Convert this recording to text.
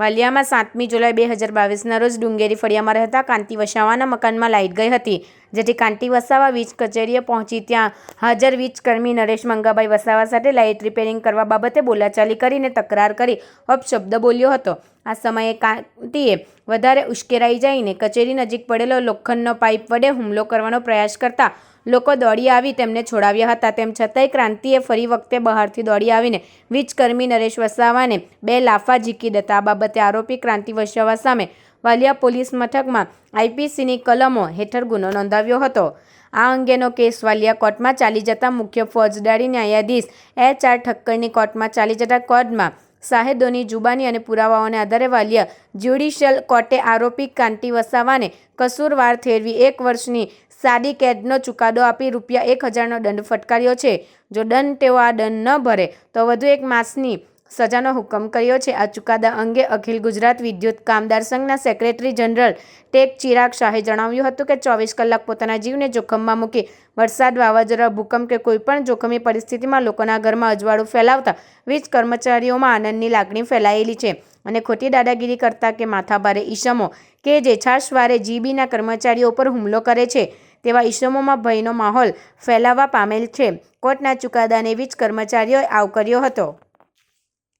વાલિયામાં સાતમી જુલાઈ બે હજાર બાવીસના રોજ ડુંગેરી ફળિયામાં રહેતા કાંતિ વસાવાના મકાનમાં લાઇટ ગઈ હતી, જેથી કાંતિ વસાવા વીજ કચેરીએ પહોંચી ત્યાં હાજર વીજકર્મી નરેશ મંગાભાઈ વસાવા સાથે લાઇટ રિપેરિંગ કરવા બાબતે બોલાચાલી કરીને તકરાર કરી અપશબ્દ બોલ્યો હતો. આ સમયે કાંતિએ વધારે ઉશ્કેરાઈ જઈને કચેરી નજીક પડેલો લોખંડનો પાઇપ વડે હુમલો કરવાનો પ્રયાસ કરતા લોકો દોડી આવી તેમને છોડાવ્યા હતા. તેમ છતાંય ક્રાંતિએ ફરી વખતે બહારથી દોડી આવીને વીજકર્મી નરેશ વસાવાને બે લાફા ઝીકી દેતા આ બાબતે આરોપી ક્રાંતિ વસાવા સામે વાલિયા પોલીસ મથકમાં આઈપીસીની કલમો હેઠળ ગુનો નોંધાવ્યો હતો. આ અંગેનો કેસ વાલિયા કોર્ટમાં ચાલી જતા મુખ્ય ફોજદારી ન્યાયાધીશ એચ આર ઠક્કરની કોર્ટમાં ચાલી જતા કોર્ટમાં સાહેદોની જુબાની અને પુરાવાઓને આધારે વાલિયા જ્યુડિશિયલ કોર્ટે આરોપી કાંતિ વસાવાને કસૂરવાર ઠેરવી એક વર્ષની સાદી કેદનો ચુકાદો આપી રૂપિયા એક હજારનો દંડ ફટકાર્યો છે. જો દંડ તેઓ આ દંડ ન ભરે, તો વધુ એક માસની સજાનો હુકમ કર્યો છે. આ ચુકાદા અંગે અખિલ ગુજરાત વિદ્યુત કામદાર સંઘના સેક્રેટરી જનરલ ટેક ચિરાગ શાહે જણાવ્યું હતું કે ચોવીસ કલાક પોતાના જીવને જોખમમાં મૂકી વરસાદ, વાવાઝોડા, ભૂકંપ કે કોઈપણ જોખમી પરિસ્થિતિમાં લોકોના ઘરમાં અજવાળું ફેલાવતા વીજ કર્મચારીઓમાં આનંદની લાગણી ફેલાયેલી છે અને ખોટી દાદાગીરી કરતા કે માથાભારે ઈસમો કે જે છાશવારે જીબીના કર્મચારીઓ પર હુમલો કરે છે તેવા ઈસમોમાં ભયનો માહોલ ફેલાવા પામેલ છે. કોર્ટના ચુકાદાને વીજ કર્મચારીઓએ આવકાર્યો હતો.